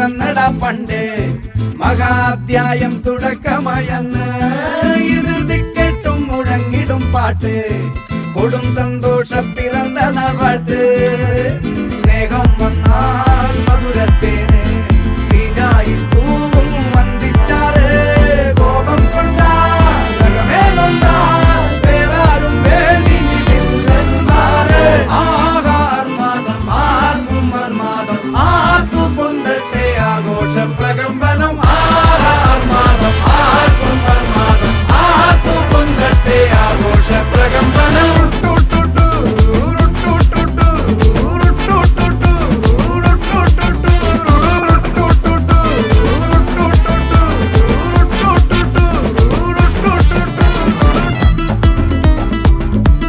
പിറന്നട പണ്ട്. മഹാധ്യായം തുടക്കമയന്ന് ഇത് കേട്ടും മുഴങ്ങിടും പാട്ട്. കൊടും സന്തോഷം പിറന്ന നാൾ